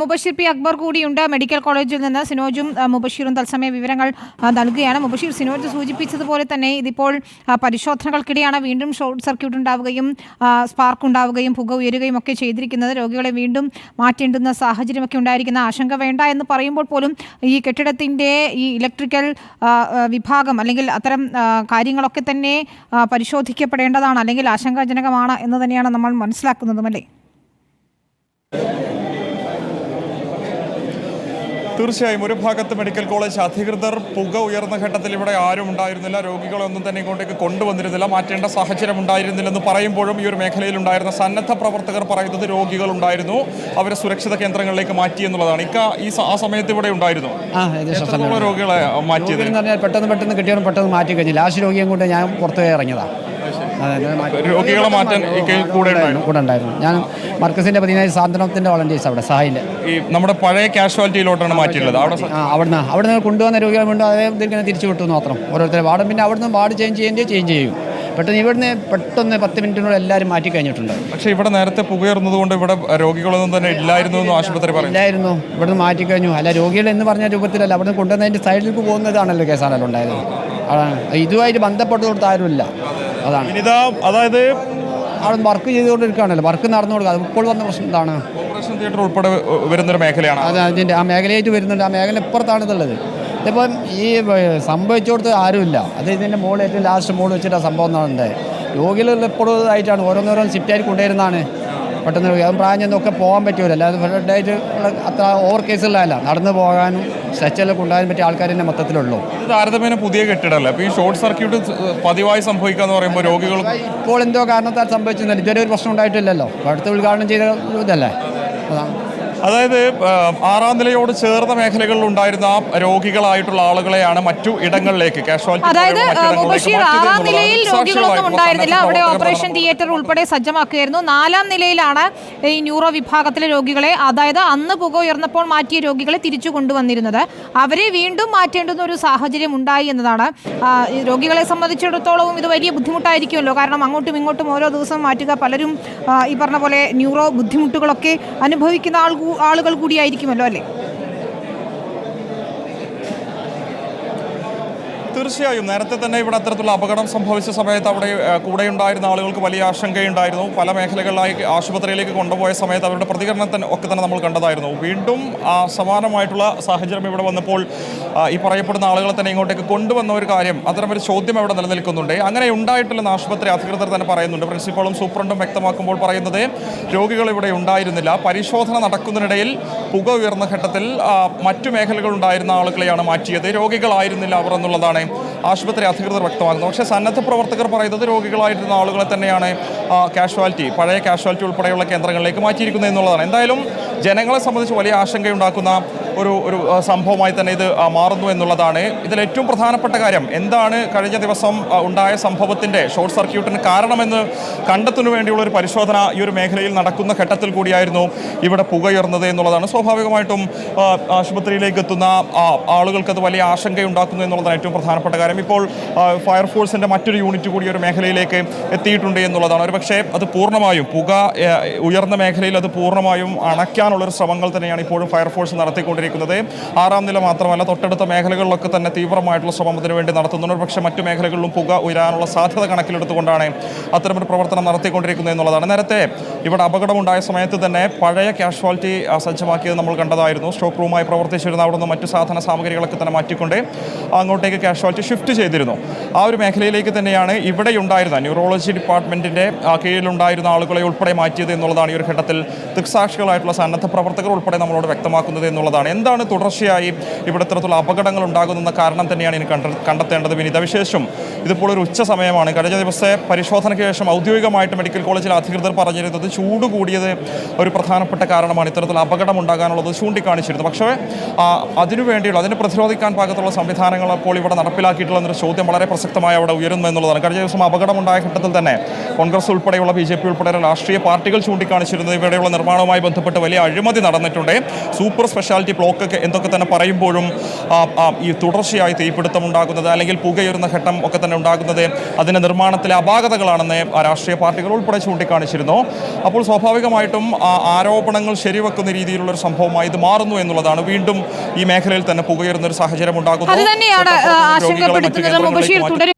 Mubasheer P Akbar കൂടിയുണ്ട്. Medical കോളേജിൽ നിന്ന് സിനോജും മുബഷീറും തത്സമയ വിവരങ്ങൾ നൽകുകയാണ്. മുബഷീർ സിനോജ് സൂചിപ്പിച്ചതുപോലെ തന്നെ ഇതിപ്പോൾ പരിശോധനകൾക്കിടെയാണ് വീണ്ടും ഷോർട്ട് സർക്യൂട്ട് ഉണ്ടാവുകയും സ്പാർക്ക് ഉണ്ടാവുകയും പുക ഉയരുകയും ഒക്കെ ചെയ്തിരിക്കുന്നത്. രോഗികളെ വീണ്ടും മാറ്റേണ്ടുന്ന സാഹചര്യമൊക്കെ ഉണ്ടായിരിക്കുന്ന ആശങ്ക വേണ്ട എന്ന് പറയുമ്പോൾ പോലും ഈ കെട്ടിടത്തിന്റെ ഈ ഇലക്ട്രിക്കൽ വിഭാഗം അല്ലെങ്കിൽ അത്തരം കാര്യങ്ങളൊക്കെ തന്നെ പരിശോധിക്കപ്പെടേണ്ടതാണ് അല്ലെങ്കിൽ ആശങ്കാജനകമാണ് എന്ന് തന്നെയാണ് നമ്മൾ മനസ്സിലാക്കുന്നതും അല്ലേ? തീർച്ചയായും ഒരു ഭാഗത്ത് മെഡിക്കൽ കോളേജ് അധികൃതർ പുക ഉയർന്ന ഘട്ടത്തിൽ ഇവിടെ ആരും ഉണ്ടായിരുന്നില്ല. രോഗികളെ ഒന്നും തന്നെ ഇങ്ങോട്ടേക്ക് കൊണ്ടുവന്നിരുന്നില്ല. മാറ്റേണ്ട സാഹചര്യം ഉണ്ടായിരുന്നില്ലെന്ന് പറയുമ്പോഴും ഈ ഒരു മേഖലയിൽ ഉണ്ടായിരുന്ന സന്നദ്ധ പ്രവർത്തകർ പറയുന്നത് രോഗികൾ ഉണ്ടായിരുന്നു. അവരെ സുരക്ഷിത കേന്ദ്രങ്ങളിലേക്ക് മാറ്റി എന്നുള്ളതാണ്. ഇക്ക ഈ ആ സമയത്ത് ഇവിടെ ഉണ്ടായിരുന്നു. രോഗികളെ മാറ്റിയത്? പെട്ടെന്ന് പെട്ടെന്ന് കിട്ടിയാലും പെട്ടെന്ന് മാറ്റി കഴിഞ്ഞു ലാസ്റ്റ് രോഗിയെ കൊണ്ട് ഞാൻ പുറത്തു പോയി ഇറങ്ങിയതാണ് രോഗികളെ മാറ്റാൻ കൂടെ ഉണ്ടായിരുന്നു കൂടെ ഉണ്ടായിരുന്നു. ഞാൻ മർക്കസിന്റെ പതിനായി സാന്ത്വനത്തിന്റെ വോളണ്ടിയേഴ്സ് അവിടെ സഹായിന്റെ ഈ നമ്മുടെ പഴയ കാഷ്വാലിറ്റിയിലോട്ടാണ് മാറ്റിയുള്ളത് അവിടെ അവിടുന്ന് അവിടുന്ന് കൊണ്ടുവന്ന രോഗികളെ കൊണ്ട് അതേ ഇതിങ്ങനെ തിരിച്ചു വിട്ടു മാത്രം. ഓരോരുത്തരെ വാർഡും പിന്നെ അവിടുന്ന് വാർഡ് ചേഞ്ച് ചെയ്യേണ്ടി ചേഞ്ച് ചെയ്യും പെട്ടെന്ന് ഇവിടുന്ന് പെട്ടെന്ന് പത്ത് മിനിറ്റിനോട് എല്ലാവരും മാറ്റി കഴിഞ്ഞിട്ടുണ്ട്. പക്ഷേ ഇവിടെ നേരത്തെ പുകയറുന്നത് കൊണ്ട് ഇവിടെ രോഗികളൊന്നും തന്നെ ഇല്ലായിരുന്നു എന്ന് ആശുപത്രി ഇല്ലായിരുന്നു. ഇവിടുന്ന് മാറ്റി കഴിഞ്ഞു. അല്ല രോഗികൾ എന്ന് പറഞ്ഞ രൂപത്തിലല്ല. അവിടുന്ന് കൊണ്ടുവന്നതിന്റെ സൈഡിലേക്ക് പോകുന്നതാണല്ലോ കേസാണല്ലോ ഉണ്ടായത്. ഇതുമായിട്ട് ബന്ധപ്പെട്ട് കൊടുത്ത ആരുമില്ല. അതാണ്. ഇനിതാ അതായത് അവിടെ വർക്ക് ചെയ്തുകൊണ്ടിരിക്കുകയാണല്ലോ. വർക്ക് നടന്നു കൊടുക്കുക അത് ഇപ്പോൾ വന്ന പ്രശ്നം എന്താണ് ഓപ്പറേഷൻ തിയേറ്റർ ഉൾപ്പെടെ വരുന്നൊരു മേഖലയാണ്. അത് അതിന്റെ ആ മേഖലയായിട്ട് വരുന്നുണ്ട്. ആ മേഖല ഇപ്പുറത്താണ് ഇതുള്ളത്. ഇതിപ്പം ഈ സംഭവിച്ചോടത്ത് ആരുമില്ല. അത് ഇതിന്റെ മുകളിൽ ഏറ്റവും ലാസ്റ്റ് മുകളിൽ വെച്ചിട്ട് ആ സംഭവം നടന്നത്. രോഗികളിൽ എപ്പോഴും ആയിട്ടാണ് ഓരോന്നോരോ സിറ്റായി കൊണ്ടുവരുന്നതാണ്. പെട്ടെന്ന് അതും പ്രായം ചെന്നൊക്കെ പോകാൻ പറ്റുമല്ലോ അല്ലാതെ ഫ്ലഡായിട്ട് ഉള്ള അത്ര ഓവർ കേസുകളല്ല നടന്നു പോകാനും സ്ട്രെച്ചെല്ലാം കൊണ്ടുപോകാൻ പറ്റിയ ആൾക്കാർ തന്നെ മൊത്തത്തിലുള്ളൂ. ഇത് താരതമ്യേന പുതിയ കെട്ടിടമല്ല? അപ്പോൾ ഈ ഷോർട്ട് സർക്യൂട്ട് പതിവായി സംഭവിക്കുക എന്ന് പറയുമ്പോൾ രോഗികൾ ഇപ്പോൾ എന്തോ കാരണത്താൽ സംഭവിച്ചിരുന്നില്ല ഇതുവരെ ഒരു പ്രശ്നം ഉണ്ടായിട്ടില്ലല്ലോ. അടുത്ത ഉദ്ഘാടനം ചെയ്ത ഇതല്ലേ? അതാണ് അതായത് ആറാം നിലയോട് ചേർന്ന മേഖലകളിൽ ഉണ്ടായിരുന്ന രോഗികളായിട്ടുള്ള ആളുകളെയാണ് മറ്റു ഇടങ്ങളിലേക്ക് അതായത് ആറാം നിലയിൽ രോഗികളൊന്നും ഉണ്ടായിരുന്നില്ല. അവിടെ ഓപ്പറേഷൻ തിയേറ്റർ ഉൾപ്പെടെ സജ്ജമാക്കുകയായിരുന്നു. നാലാം നിലയിലാണ് ഈ ന്യൂറോ വിഭാഗത്തിലെ രോഗികളെ അതായത് അന്ന് പുക ഉയർന്നപ്പോൾ മാറ്റിയ രോഗികളെ തിരിച്ചു കൊണ്ടുവന്നിരുന്നത്. അവരെ വീണ്ടും മാറ്റേണ്ടുന്ന ഒരു സാഹചര്യം ഉണ്ടായി എന്നതാണ്. രോഗികളെ സംബന്ധിച്ചിടത്തോളവും ഇത് വലിയ ബുദ്ധിമുട്ടായിരിക്കുമല്ലോ. കാരണം അങ്ങോട്ടും ഇങ്ങോട്ടും ഓരോ ദിവസം മാറ്റുക പലരും ഈ പറഞ്ഞ പോലെ ന്യൂറോ ബുദ്ധിമുട്ടുകളൊക്കെ അനുഭവിക്കുന്ന ആൾ ആളുകൾ കൂടിയായിരിക്കുമല്ലോ അല്ലേ? തീർച്ചയായും നേരത്തെ തന്നെ ഇവിടെ അത്തരത്തിലുള്ള അപകടം സംഭവിച്ച സമയത്ത് അവിടെ കൂടെ ഉണ്ടായിരുന്ന ആളുകൾക്ക് വലിയ ആശങ്കയുണ്ടായിരുന്നു. പല മേഖലകളിലായി ആശുപത്രിയിലേക്ക് കൊണ്ടുപോയ സമയത്ത് അവരുടെ പ്രതികരണത്തിന് ഒക്കെ തന്നെ നമ്മൾ കണ്ടതായിരുന്നു. വീണ്ടും സമാനമായിട്ടുള്ള സാഹചര്യം ഇവിടെ വന്നപ്പോൾ ഈ പറയപ്പെടുന്ന ആളുകളെ തന്നെ ഇങ്ങോട്ടേക്ക് കൊണ്ടുവന്ന ഒരു കാര്യം അത്തരമൊരു ചോദ്യം അവിടെ നിലനിൽക്കുന്നുണ്ട്. അങ്ങനെ ഉണ്ടായിട്ടില്ലെന്ന് ആശുപത്രി അധികൃതർ തന്നെ പറയുന്നുണ്ട്. പ്രിൻസിപ്പളും സൂപ്രണ്ടും വ്യക്തമാക്കുമ്പോൾ പറയുന്നത് രോഗികൾ ഇവിടെ ഉണ്ടായിരുന്നില്ല. പരിശോധന നടക്കുന്നതിനിടയിൽ പുക ഉയർന്ന ഘട്ടത്തിൽ മറ്റു മേഖലകളുണ്ടായിരുന്ന ആളുകളെയാണ് മാറ്റിയത്. രോഗികളായിരുന്നില്ല അവർ എന്നുള്ളതാണ് ആശുപത്രി അധികൃതർ വ്യക്തമാക്കുന്നത് പക്ഷേ സന്നദ്ധ പ്രവർത്തകർ പറയുന്നത് രോഗികളായിരുന്ന ആളുകളെ തന്നെയാണ് കാഷ്വാലിറ്റി പഴയ കാഷ്വാലിറ്റി ഉൾപ്പെടെയുള്ള കേന്ദ്രങ്ങളിലേക്ക് മാറ്റിയിരിക്കുന്നത് എന്നുള്ളതാണ്. എന്തായാലും ജനങ്ങളെ സംബന്ധിച്ച് വലിയ ആശങ്കയുണ്ടാക്കുന്ന ഒരു ഒരു സംഭവമായി തന്നെ ഇത് മാറുന്നു എന്നുള്ളതാണ് ഇതിൽ ഏറ്റവും പ്രധാനപ്പെട്ട കാര്യം. എന്താണ് കഴിഞ്ഞ ദിവസം ഉണ്ടായ സംഭവത്തിന്റെ ഷോർട്ട് സർക്യൂട്ടിന് കാരണമെന്ന് കണ്ടെത്തുന്നു വേണ്ടിയുള്ള ഒരു പരിശോധന ഈ ഒരു മേഖലയിൽ നടക്കുന്ന ഘട്ടത്തിൽ കൂടിയായിരുന്നു ഇവിടെ പുകയുയർന്നത് എന്നുള്ളതാണ്. സ്വാഭാവികമായിട്ടും ആശുപത്രിയിലേക്ക് എത്തുന്ന ആളുകൾക്ക് അത് വലിയ ആശങ്കയുണ്ടാക്കുന്നു എന്നുള്ളതാണ് ഏറ്റവും പ്രധാനപ്പെട്ട കാര്യം. ഇപ്പോൾ ഫയർഫോഴ്സിന്റെ മറ്റൊരു യൂണിറ്റ് കൂടി ഒരു മേഖലയിലേക്ക് എത്തിയിട്ടുണ്ട് എന്നുള്ളതാണ്. ഒരു പക്ഷേ അത് പൂർണമായും പുക ഉയർന്ന മേഖലയിൽ അത് പൂർണമായും അണയ്ക്കാനുള്ളൊരു ശ്രമങ്ങൾ തന്നെയാണ് ഇപ്പോഴും ഫയർഫോഴ്സ് നടത്തിക്കൊണ്ടിരിക്കുന്നത്. ആറാം നില മാത്രമല്ല തൊട്ടടുത്ത മേഖലകളിലൊക്കെ തന്നെ തീവ്രമായിട്ടുള്ള ശ്രമം വേണ്ടി നടത്തുന്നുണ്ട്. പക്ഷേ മറ്റു മേഖലകളിലും പുക ഉയരാനുള്ള സാധ്യത കണക്കിലെടുത്തുകൊണ്ടാണ് അത്തരമൊരു പ്രവർത്തനം നടത്തിക്കൊണ്ടിരിക്കുന്നത് എന്നുള്ളതാണ്. നേരത്തെ ഇവിടെ അപകടമുണ്ടായ സമയത്ത് തന്നെ പഴയ കാഷ്വാലിറ്റി സജ്ജമാക്കിയത് നമ്മൾ കണ്ടതായിരുന്നു. സ്റ്റോക്ക് റൂമായി പ്രവർത്തിച്ചിരുന്ന അവിടെ നിന്ന് മറ്റു സാധന സാമഗ്രികളൊക്കെ തന്നെ മാറ്റിക്കൊണ്ട് അങ്ങോട്ടേക്ക് കാഷ്വാലിറ്റി ഷിഫ്റ്റ് ചെയ്തിരുന്നു. ആ ഒരു മേഖലയിലേക്ക് തന്നെയാണ് ഇവിടെ ഉണ്ടായിരുന്ന ന്യൂറോളജി ഡിപ്പാർട്ട്മെന്റിന്റെ കീഴിലുണ്ടായിരുന്ന ആളുകളെ ഉൾപ്പെടെ മാറ്റിയത് എന്നുള്ളതാണ് ഈ ഒരു ഘട്ടത്തിൽ ദൃക്സാക്ഷികളായിട്ടുള്ള സന്നദ്ധ പ്രവർത്തകർ ഉൾപ്പെടെ നമ്മളോട് വ്യക്തമാക്കുന്നത് എന്നുള്ളതാണ്. എന്താണ് തുടർച്ചയായി ഇവിടെ ഇത്തരത്തിലുള്ള അപകടങ്ങൾ ഉണ്ടാകുന്ന കാരണം തന്നെയാണ് ഇനി കണ്ട കണ്ടെത്തേണ്ടത് വിനിത വിശേഷം. ഇതിപ്പോൾ ഒരു ഉച്ച സമയമാണ്. കഴിഞ്ഞ ദിവസത്തെ പരിശോധനയ്ക്ക് ശേഷം ഔദ്യോഗികമായിട്ട് മെഡിക്കൽ കോളേജിൽ അധികൃതർ പറഞ്ഞിരുന്നത് ചൂട് കൂടിയത് ഒരു പ്രധാനപ്പെട്ട കാരണമാണ്. ഇത്തരത്തിൽ അപകടം ഉണ്ടാകാനുള്ളത് ചൂണ്ടിക്കാണിച്ചിരുന്നു. പക്ഷേ അതിനുവേണ്ടിയുള്ള അതിനു പ്രതിരോധിക്കാൻ പാകത്തുള്ള സംവിധാനങ്ങൾ അപ്പോൾ ഇവിടെ നടപ്പിലാക്കിയിട്ടുള്ള എന്നൊരു ചോദ്യം വളരെ പ്രസക്തമായി അവിടെ ഉയരുന്നു എന്നുള്ളതാണ്. കഴിഞ്ഞ ദിവസം അപകടമുണ്ടായ ഘട്ടത്തിൽ തന്നെ കോൺഗ്രസ് ഉൾപ്പെടെയുള്ള ബി ജെ പി ഉൾപ്പെടെയുള്ള രാഷ്ട്രീയ പാർട്ടികൾ ചൂണ്ടിക്കാണിച്ചിരുന്നത് ഇവിടെയുള്ള നിർമ്മാണവുമായി ബന്ധപ്പെട്ട് വലിയ അഴിമതി നടന്നിട്ടുണ്ട്. സൂപ്പർ സ്പെഷ്യാലിറ്റി ബ്ലോക്ക് ഒക്കെ എന്തൊക്കെ തന്നെ പറയുമ്പോഴും ഈ തുടർച്ചയായി തീപിടുത്തം ഉണ്ടാകുന്നത് അല്ലെങ്കിൽ പുകയുന്ന ഘട്ടം ഒക്കെ തന്നെ ഉണ്ടാകുന്നത് അതിന്റെ നിർമ്മാണത്തിലെ അപാകതകളാണെന്ന് രാഷ്ട്രീയ പാർട്ടികൾ ഉൾപ്പെടെ ചൂണ്ടിക്കാണിച്ചിരുന്നു. അപ്പോൾ സ്വാഭാവികമായിട്ടും ആരോപണങ്ങൾ ശരിവെക്കുന്ന രീതിയിലുള്ള ഒരു സംഭവമായി ഇത് മാറുന്നു എന്നുള്ളതാണ്. വീണ്ടും ഈ മേഖലയിൽ തന്നെ പുകയുന്ന ഒരു സാഹചര്യം ഉണ്ടാകുന്നു. അത് തന്നെയാണ് ആശങ്കപ്പെടുത്തുന്നത് മുബഷീർ തുടരുക